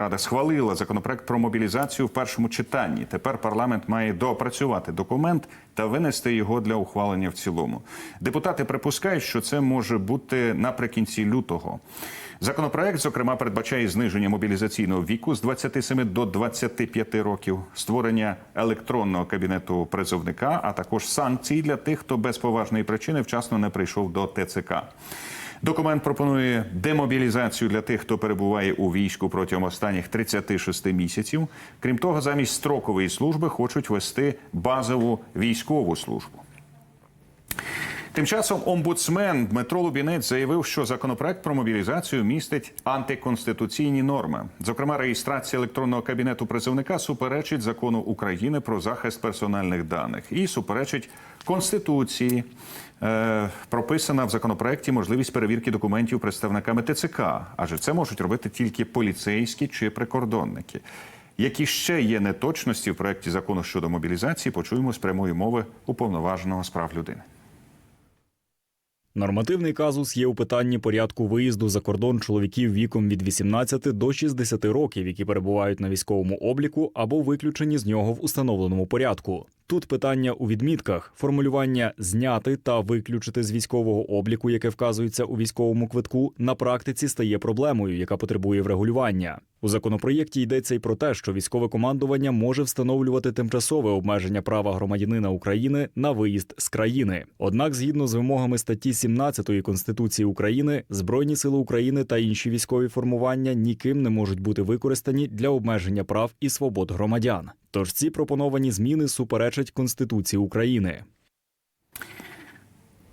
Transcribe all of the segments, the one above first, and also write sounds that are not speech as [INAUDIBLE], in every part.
Рада схвалила законопроект про мобілізацію в першому читанні. Тепер парламент має доопрацювати документ та винести його для ухвалення в цілому. Депутати припускають, що це може бути наприкінці лютого. Законопроект, зокрема, передбачає зниження мобілізаційного віку з 27 до 25 років, створення електронного кабінету призовника, а також санкції для тих, хто без поважної причини вчасно не прийшов до ТЦК. Документ пропонує демобілізацію для тих, хто перебуває у війську протягом останніх 36 місяців. Крім того, замість строкової служби хочуть вести базову військову службу. Тим часом омбудсмен Дмитро Лубінець заявив, що законопроект про мобілізацію містить антиконституційні норми. Зокрема, реєстрація електронного кабінету призовника суперечить закону України про захист персональних даних і суперечить конституції. Е, прописана в законопроекті можливість перевірки документів представниками ТЦК, адже це можуть робити тільки поліцейські чи прикордонники. Які ще є неточності в проєкті закону щодо мобілізації, почуємо з прямої мови уповноваженого з прав людини. Нормативний казус є у питанні порядку виїзду за кордон чоловіків віком від 18 до 60 років, які перебувають на військовому обліку або виключені з нього в установленому порядку. Тут питання у відмітках формулювання зняти та виключити з військового обліку, яке вказується у військовому квитку, на практиці стає проблемою, яка потребує врегулювання. У законопроєкті йдеться й про те, що військове командування може встановлювати тимчасове обмеження права громадянина України на виїзд з країни. Однак, згідно з вимогами статті 17 Конституції України, Збройні сили України та інші військові формування ніким не можуть бути використані для обмеження прав і свобод громадян. Тож ці пропоновані зміни суперечать Конституції України.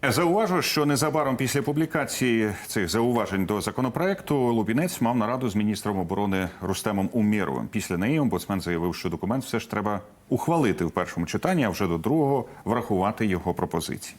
Зауважу, що незабаром після публікації цих зауважень до законопроекту Лубінець мав нараду з міністром оборони Рустемом Умєровим. Після неї омбудсмен заявив, що документ все ж треба ухвалити в першому читанні, а вже до другого врахувати його пропозиції.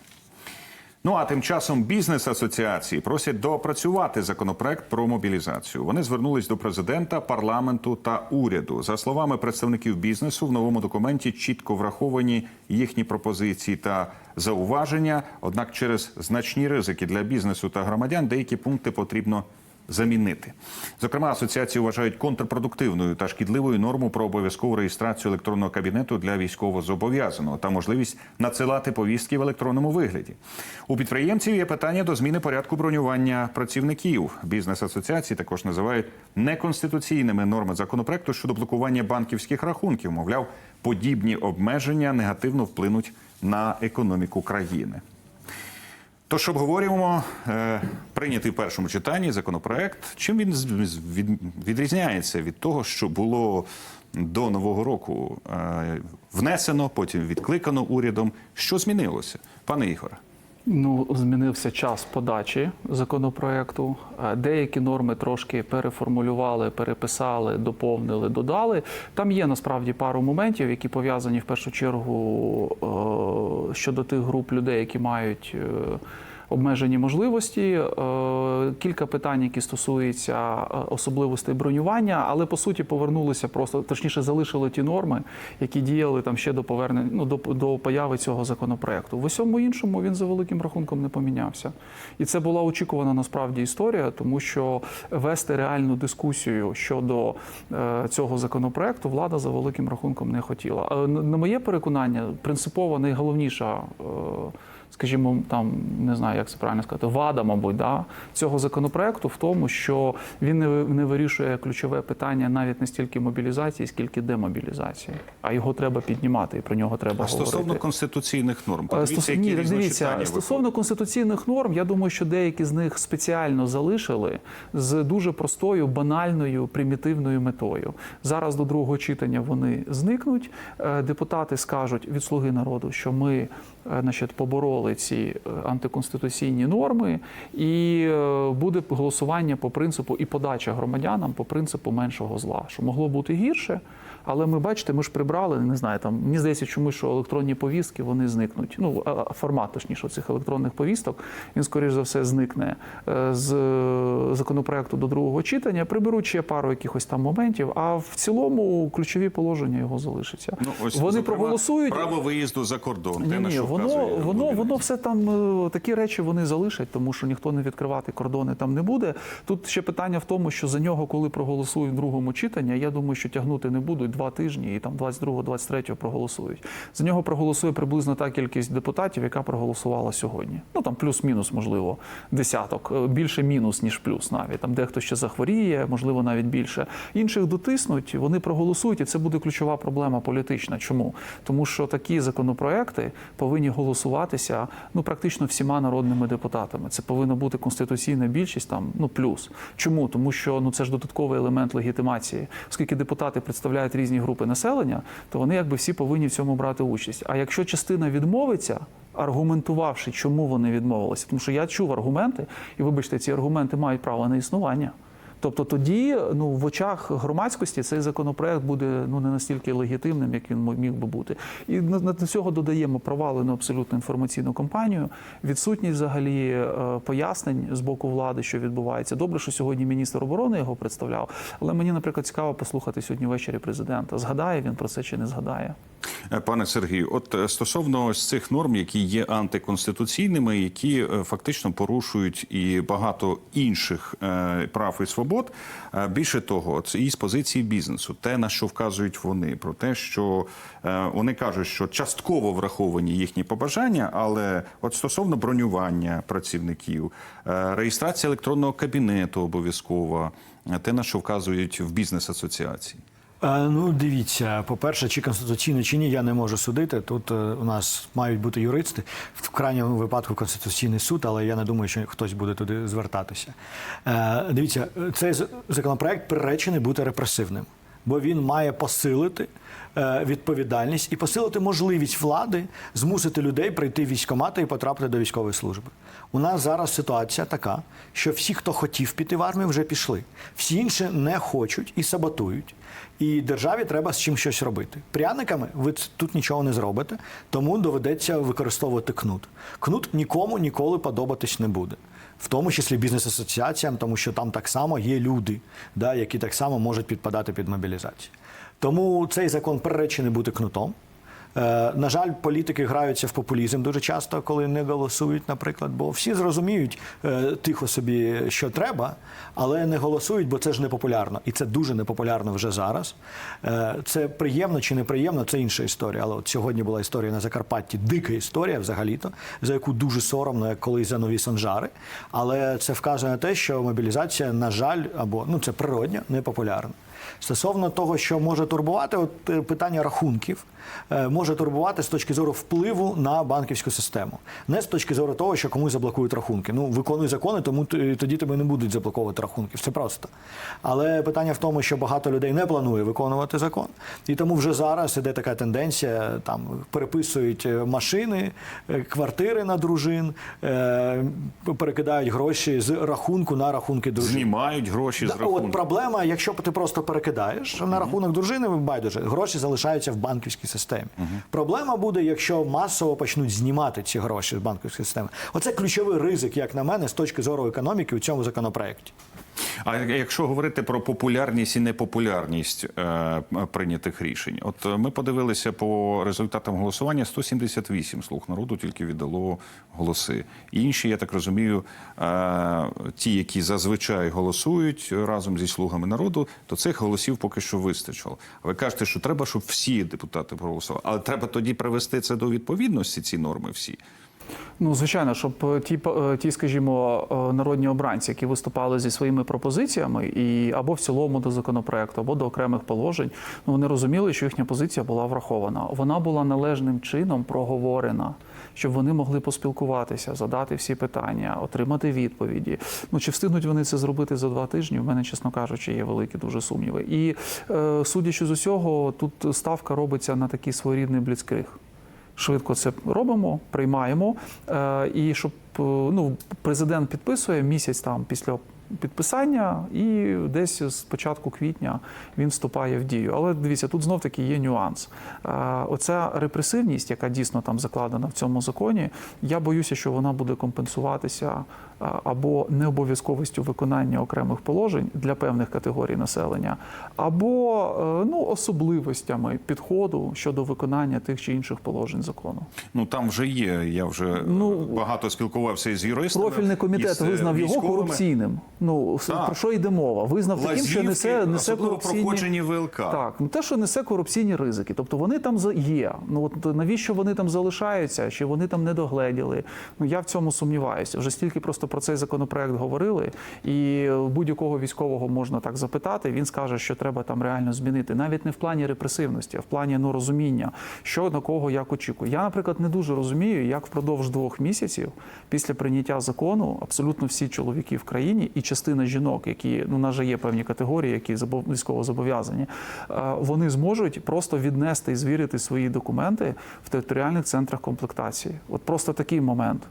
Ну а тим часом бізнес-асоціації просять доопрацювати законопроект про мобілізацію. Вони звернулись до президента, парламенту та уряду. За словами представників бізнесу, в новому документі чітко враховані їхні пропозиції та зауваження. Однак, через значні ризики для бізнесу та громадян деякі пункти потрібно замінити. Зокрема, асоціації вважають контрпродуктивною та шкідливою норму про обов'язкову реєстрацію електронного кабінету для військовозобов'язаного та можливість надсилати повістки в електронному вигляді. У підприємців є питання до зміни порядку бронювання працівників. Бізнес-асоціації також називають неконституційними норми законопроекту щодо блокування банківських рахунків. Мовляв, подібні обмеження негативно вплинуть на економіку країни. Тож обговорюємо е, прийнятий в першому читанні законопроект. Чим він від- відрізняється від того, що було до нового року е, внесено, потім відкликано урядом. Що змінилося, пане Ігоре? Ну, змінився час подачі законопроекту. Е, Деякі норми трошки переформулювали, переписали, доповнили, додали. Там є насправді пару моментів, які пов'язані в першу чергу е, щодо тих груп людей, які мають. Обмежені можливості, е, кілька питань, які стосуються е, особливостей бронювання, але по суті повернулися просто точніше залишили ті норми, які діяли там ще до повернення ну, до, до появи цього законопроекту. В усьому іншому він за великим рахунком не помінявся. І це була очікувана насправді історія, тому що вести реальну дискусію щодо е, цього законопроекту влада за великим рахунком не хотіла. На моє переконання, принципово найголовніша. Скажімо, там не знаю, як це правильно сказати, вада, мабуть, да, цього законопроекту в тому, що він не, не вирішує ключове питання навіть не стільки мобілізації, скільки демобілізації. А його треба піднімати, і про нього треба А стосовно конституційних норм, Е, подивіться, стос- які Ні, дивіться, стосовно конституційних норм, я думаю, що деякі з них спеціально залишили з дуже простою, банальною, примітивною метою. Зараз до другого читання вони зникнуть. Е, Депутати скажуть від слуги народу, що ми значить, побороли ці е, антиконституційні норми, і е, буде голосування по принципу і подача громадянам по принципу меншого зла, що могло бути гірше. Але ми бачите, ми ж прибрали, не знаю, там мені здається, чомусь, що електронні повістки вони зникнуть. Ну формат точніше цих електронних повісток він скоріш за все зникне е, з е, законопроекту до другого читання. Приберуть ще пару якихось там моментів. А в цілому ключові положення його залишаться. Ну, ось, вони зокрема, проголосують. право виїзду за кордон. Ні, ні, воно, воно, воно все там е, такі речі вони залишать, тому що ніхто не відкривати кордони там не буде. Тут ще питання в тому, що за нього, коли проголосують в другому читанні, я думаю, що тягнути не будуть два тижні, і там 22-23 проголосують. За нього проголосує приблизно та кількість депутатів, яка проголосувала сьогодні. Ну там плюс-мінус, можливо, десяток, Е, більше мінус ніж плюс. Навіть там дехто ще захворіє, можливо, навіть більше. Інших дотиснуть, вони проголосують, і це буде ключова проблема політична. Чому? Тому що такі законопроекти повинні голосуватися ну практично всіма народними депутатами. Це повинна бути конституційна більшість там ну плюс. Чому? Тому що ну це ж додатковий елемент легітимації. Оскільки депутати представляють різні групи населення, то вони якби всі повинні в цьому брати участь. А якщо частина відмовиться. Аргументувавши, чому вони відмовилися, тому що я чув аргументи, і вибачте, ці аргументи мають право на існування. Тобто тоді ну в очах громадськості цей законопроект буде ну не настільки легітимним, як він міг би бути. І на- цього додаємо провалену абсолютно інформаційну кампанію, відсутність взагалі е, пояснень з боку влади, що відбувається. Добре, що сьогодні міністр оборони його представляв, але мені, наприклад, цікаво послухати сьогодні ввечері президента. Згадає він про це чи не згадає? Пане Сергію, от е, стосовно ось цих норм, які є антиконституційними, які е, фактично порушують і багато інших е, прав і свобод. Більше того, це і з позиції бізнесу, те на що вказують вони, про те, що вони кажуть, що частково враховані їхні побажання, але от стосовно бронювання працівників, реєстрація електронного кабінету обов'язкова, те на що вказують в бізнес асоціації. Е, Ну, дивіться, по-перше, чи конституційно, чи ні, я не можу судити. Тут е, у нас мають бути юристи, в крайньому випадку Конституційний суд, але я не думаю, що хтось буде туди звертатися. Е, Дивіться, цей законопроект приречений бути репресивним, бо він має посилити е, відповідальність і посилити можливість влади змусити людей прийти в військкомати і потрапити до військової служби. У нас зараз ситуація така, що всі, хто хотів піти в армію, вже пішли. Всі інші не хочуть і саботують. І державі треба з чим щось робити. Пряниками ви тут нічого не зробите, тому доведеться використовувати кнут. Кнут нікому ніколи подобатись не буде. В тому числі бізнес-асоціаціям, тому що там так само є люди, да, які так само можуть підпадати під мобілізацію. Тому цей закон приречений бути кнутом. Е, На жаль, політики граються в популізм дуже часто, коли не голосують, наприклад, бо всі зрозуміють е, тихо собі, що треба, але не голосують, бо це ж не популярно. І це дуже непопулярно вже зараз. Е, Це приємно чи неприємно, це інша історія. Але от сьогодні була історія на Закарпатті, дика історія взагалі-то, за яку дуже соромно, як колись за нові санжари. Але це вказує на те, що мобілізація, на жаль, або ну це природньо, не популярна. Стосовно того, що може турбувати, от е, питання рахунків е, може турбувати з точки зору впливу на банківську систему, не з точки зору того, що комусь заблокують рахунки. Ну виконуй закони, тому тоді тебе не будуть заблоковувати рахунки. Все просто. Але питання в тому, що багато людей не планує виконувати закон, і тому вже зараз іде така тенденція: там переписують е, машини, е, квартири на дружин, е, перекидають гроші з рахунку на рахунки дружин. Знімають гроші з рахунку. От проблема, якщо ти просто перекидаєш на рахунок дружини, байдуже, гроші залишаються в банківській системі. Проблема буде, якщо масово почнуть знімати ці гроші з банківської системи. Оце ключовий ризик, як на мене, з точки зору економіки у цьому законопроекті. А якщо говорити про популярність і непопулярність е, прийнятих рішень, от ми подивилися по результатам голосування: 178 слуг народу тільки віддало голоси. Інші, я так розумію, е, ті, які зазвичай голосують разом зі слугами народу, то цих голосів поки що вистачило. Ви кажете, що треба, щоб всі депутати проголосували, але треба тоді привести це до відповідності, ці норми всі. Ну, звичайно, щоб е, ті, е, ті, скажімо, е, народні обранці, які виступали зі своїми пропозиціями, і або в цілому до законопроекту, або до окремих положень, ну вони розуміли, що їхня позиція була врахована. Вона була належним чином проговорена. Щоб вони могли поспілкуватися, задати всі питання, отримати відповіді. Ну чи встигнуть вони це зробити за два тижні? В мене, чесно кажучи, є великі дуже сумніви. І судячи з усього, тут ставка робиться на такий своєрідний бліцкриг швидко це робимо, приймаємо. Е, І щоб е, ну, президент підписує місяць там після підписання, і десь з початку квітня він вступає в дію. Але дивіться, тут знов таки є нюанс. Е, Оця репресивність, яка дійсно там закладена в цьому законі, я боюся, що вона буде компенсуватися або необов'язковістю виконання окремих положень для певних категорій населення, або е, ну, особливостями підходу щодо виконання тих чи інших положень закону. Ну там вже є. Я вже Ну, багато спілкувався із юристами. Профільний комітет е, визнав його корупційним. Ну Так. про що йде мова? Визнав таким, що несе несе корупційні... ВЛК. Так, ну те, що несе корупційні ризики. Тобто вони там є. Ну от навіщо вони там залишаються? Чи вони там не догледіли? Ну я в цьому сумніваюся. Вже стільки просто про цей законопроект говорили, і будь-якого військового можна так запитати. Він скаже, що треба там реально змінити, навіть не в плані репресивності, а в плані ну розуміння, що на кого як очікує. Я, наприклад, не дуже розумію, як впродовж двох місяців після прийняття закону абсолютно всі чоловіки в країні і частина жінок, які ну у нас же є певні категорії, які військово зобов'язані, е, вони зможуть просто віднести і звірити свої документи в територіальних центрах комплектації. От просто такий момент.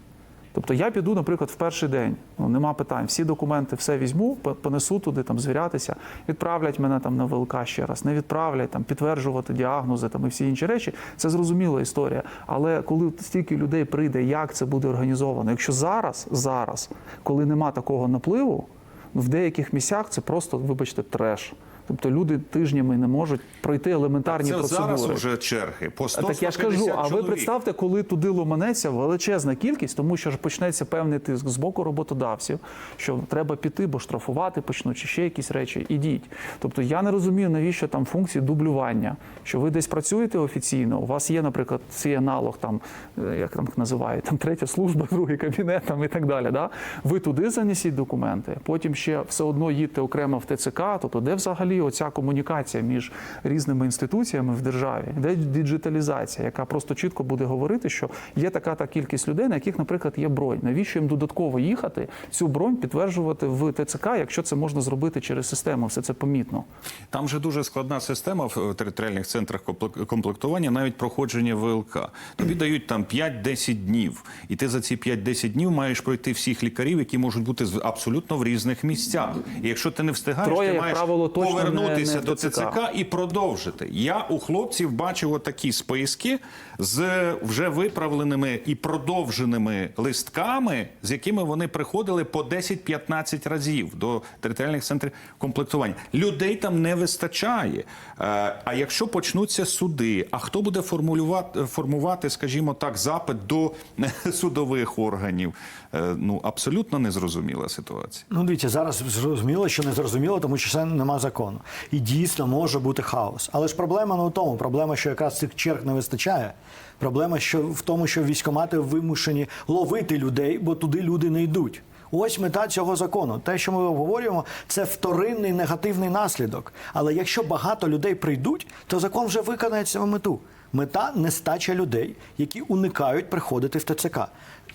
Тобто я піду, наприклад, в перший день, ну нема питань, всі документи, все візьму, понесу туди, там звірятися, відправлять мене там на ВЛК ще раз, не відправлять там підтверджувати діагнози там і всі інші речі. Це зрозуміла історія. Але коли стільки людей прийде, як це буде організовано? Якщо зараз, зараз, коли нема такого напливу, в деяких місцях це просто, вибачте, треш. Тобто люди тижнями не можуть пройти елементарні Це процедури. зараз вже черги. По 100 Так я ж кажу, а ви представте, коли туди ломанеться величезна кількість, тому що ж почнеться певний тиск з боку роботодавців, що треба піти, бо штрафувати почнуть, чи ще якісь речі. Ідіть. Тобто я не розумію, навіщо там функції дублювання. Що ви десь працюєте офіційно, у вас є, наприклад, цей аналог, там е, як там називають, там третя служба, [LAUGHS] другий кабінет там і так далі. Да? Ви туди занесіть документи, потім ще все одно їдьте окремо в ТЦК. Тобто, де взагалі оця комунікація між різними інституціями в державі, де діджиталізація, яка просто чітко буде говорити, що є така та кількість людей, на яких, наприклад, є бронь. Навіщо їм додатково їхати цю бронь підтверджувати в ТЦК, якщо це можна зробити через систему? Все це помітно. Там же дуже складна система в територіальних центрах комплектування, навіть проходження ВЛК. Тобі дають там 5-10 днів, і ти за ці 5-10 днів маєш пройти всіх лікарів, які можуть бути абсолютно в різних місцях. І якщо ти не встигаєш, Троє, ти маєш правило, точно не- повернутися не в до ТЦК. ЦЦК і продовжити. Я у хлопців бачив отакі списки з вже виправленими і продовженими листками, з якими вони приходили по 10-15 разів до територіальних центрів комплектування. Людей там не вистачає. Е, А якщо почнуться суди, а хто буде формулювати, формувати, скажімо так, запит до [LAUGHS] судових органів? Е, Ну абсолютно незрозуміла ситуація. Ну, дивіться, зараз зрозуміло, що не зрозуміло, тому що це нема закону. І дійсно може бути хаос. Але ж проблема не у тому. Проблема, що якраз цих черг не вистачає. Проблема що в тому, що військомати вимушені ловити людей, бо туди люди не йдуть. Ось мета цього закону. Те, що ми обговорюємо, це вторинний негативний наслідок. Але якщо багато людей прийдуть, то закон вже виконає цю мету. Мета нестача людей, які уникають приходити в ТЦК.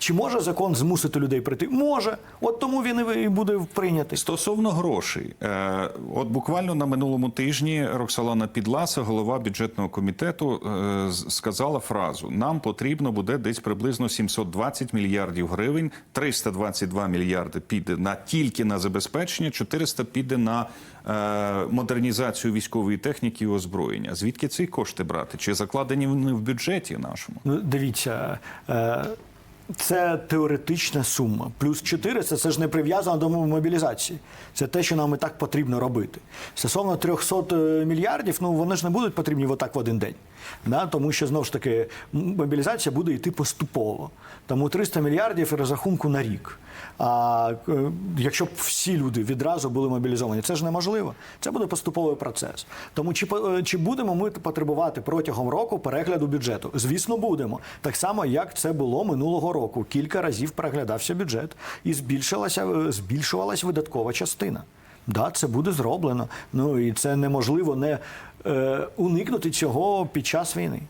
Чи може закон змусити людей прийти? Може. От тому він і буде прийнятий. Стосовно грошей, е, от буквально на минулому тижні Роксолана Підласа, голова бюджетного комітету, е, сказала фразу: нам потрібно буде десь приблизно 720 мільярдів гривень, 322 мільярди піде на тільки на забезпечення, 400 піде на е, модернізацію військової техніки і озброєння. Звідки ці кошти брати? Чи закладені вони в бюджеті нашому? Ну, дивіться. Е- це теоретична сума. Плюс 400 – це ж не прив'язано до мобілізації. Це те, що нам і так потрібно робити. Стосовно 300 мільярдів, ну вони ж не будуть потрібні отак в один день. Да? Тому що знову ж таки мобілізація буде йти поступово. Тому 300 мільярдів розрахунку на рік. А е, якщо б всі люди відразу були мобілізовані, це ж неможливо. Це буде поступовий процес. Тому чи, е, чи будемо ми потребувати протягом року перегляду бюджету? Звісно, будемо. Так само, як це було минулого року. Кілька разів переглядався бюджет і збільшилася, е, збільшувалась видаткова частина. Да, це буде зроблено. Ну і це неможливо не е, уникнути цього під час війни.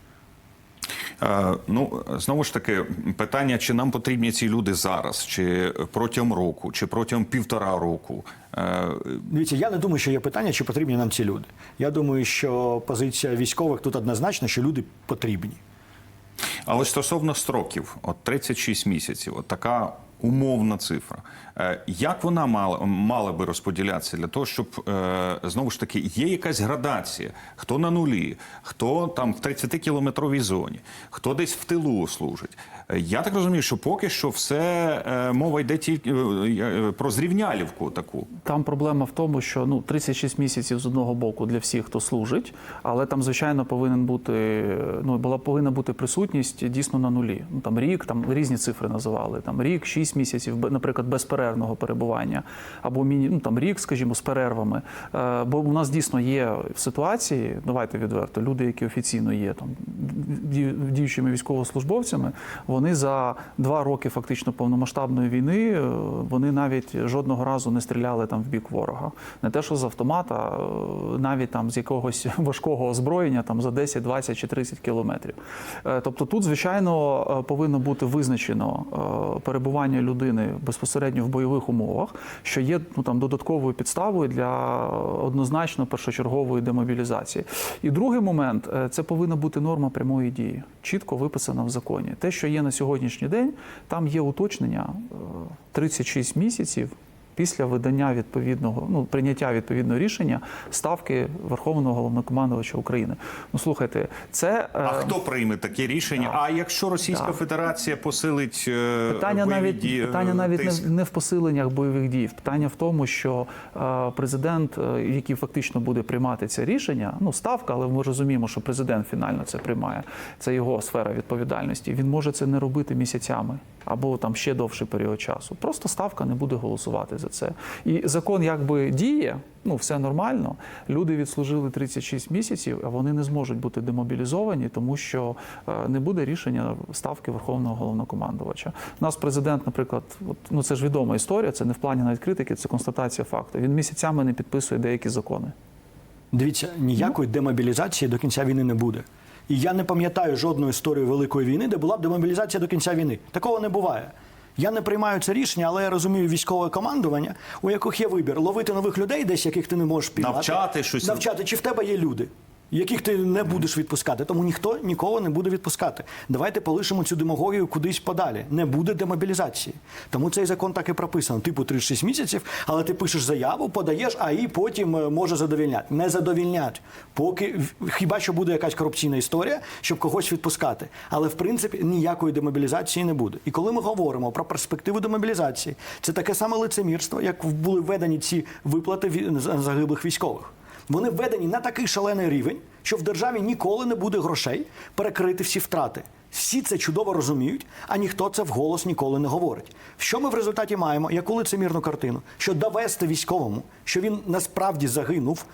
Е, Ну знову ж таки, питання: чи нам потрібні ці люди зараз, чи протягом року, чи протягом півтора року. Е, Дивіться, я не думаю, що є питання, чи потрібні нам ці люди. Я думаю, що позиція військових тут однозначна, що люди потрібні. Але стосовно строків, от 36 місяців, от така умовна цифра. Е, Як вона мала, мала би розподілятися для того, щоб е, знову ж таки є якась градація? Хто на нулі, хто там в 30-кілометровій зоні, хто десь в тилу служить? Я так розумію, що поки що все е, мова йде тільки е, е, про зрівнялівку таку. Там проблема в тому, що ну 36 місяців з одного боку для всіх, хто служить, але там, звичайно, повинен бути ну була повинна бути присутність дійсно на нулі. Ну там рік, там різні цифри називали. Там рік, 6 місяців, наприклад, безперервного перебування, або міні, ну там рік, скажімо, з перервами. Бо у нас дійсно є ситуації, давайте відверто, люди, які офіційно є там ді- діючими військовослужбовцями, вони за два роки фактично повномасштабної війни е, вони навіть жодного разу не стріляли там в бік ворога. Не те, що з автомата, е, навіть там з якогось [LAUGHS] важкого озброєння там за 10, 20 чи 30 кілометрів. Е, Тобто тут, звичайно, повинно бути визначено перебування людини безпосередньо в бойових умовах, що є ну там додатковою підставою для однозначно першочергової демобілізації. І другий момент це повинна бути норма прямої дії, чітко виписана в законі. Те, що є на сьогоднішній день, там є уточнення е, 36 місяців. Після видання відповідного ну прийняття відповідного рішення ставки Верховного головнокомандувача України. Ну слухайте, це А е, хто прийме таке рішення? А якщо Російська Так. Федерація посилить е, Питання бойові навіть дії, е, питання навіть тиск? не, не в посиленнях бойових дій. Питання в тому, що е, президент, е, який фактично буде приймати це рішення, ну ставка, але ми розуміємо, що президент фінально це приймає. Це його сфера відповідальності. Він може це не робити місяцями або там ще довший період часу. Просто ставка не буде голосувати за це. І закон якби діє. Ну, все нормально. Люди відслужили 36 місяців, а вони не зможуть бути демобілізовані, тому що е, не буде рішення ставки Верховного головнокомандувача. У нас президент, наприклад, от, ну це ж відома історія, це не в плані навіть критики, це констатація факту. Він місяцями не підписує деякі закони. Дивіться, ніякої демобілізації до кінця війни не буде. І я не пам'ятаю жодної історії Великої війни, де була б демобілізація до кінця війни. Такого не буває. Я не приймаю це рішення, але я розумію військове командування, у яких є вибір ловити нових людей, десь яких ти не можеш піймати. Навчати щось. Навчати, чи в тебе є люди, яких ти не будеш відпускати. Тому ніхто нікого не буде відпускати. Давайте полишимо цю демагогію кудись подалі. Не буде демобілізації. Тому цей закон так і прописано. Типу 36 місяців, але ти пишеш заяву, подаєш, а і потім е, може задовільняти. Не задовільнять. Поки хіба що буде якась корупційна історія, щоб когось відпускати. Але в принципі ніякої демобілізації не буде. І коли ми говоримо про перспективу демобілізації, це таке саме лицемірство, як були введені ці виплати загиблих військових. Вони введені на такий шалений рівень, що в державі ніколи не буде грошей перекрити всі втрати. Всі це чудово розуміють, а ніхто це вголос ніколи не говорить. Що ми в результаті маємо? Яку лицемірну картину? Що довести військовому, що він насправді загинув,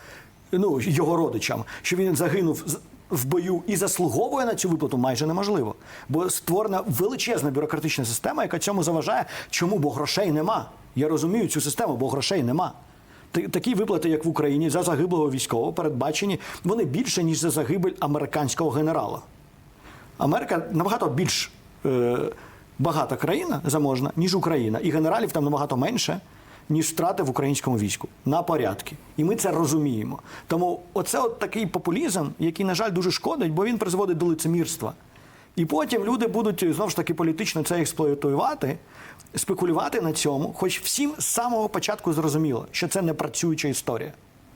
ну його родичам, що він загинув в бою і заслуговує на цю виплату майже неможливо. Бо створена величезна бюрократична система, яка цьому заважає. Чому? Бо грошей нема. Я розумію цю систему, бо грошей нема. Та- Такі виплати, як в Україні, за загиблого військового передбачені, вони більше, ніж за загибель американського генерала. Америка набагато більш е, багата країна заможна, ніж Україна. І генералів там набагато менше, ніж втрати в українському війську. На порядки. І ми це розуміємо. Тому оце от такий популізм, який, на жаль, дуже шкодить, бо він призводить до лицемірства. І потім люди будуть знову ж таки політично це експлуатувати, спекулювати на цьому, хоч всім з самого початку зрозуміло, що це не працююча історія.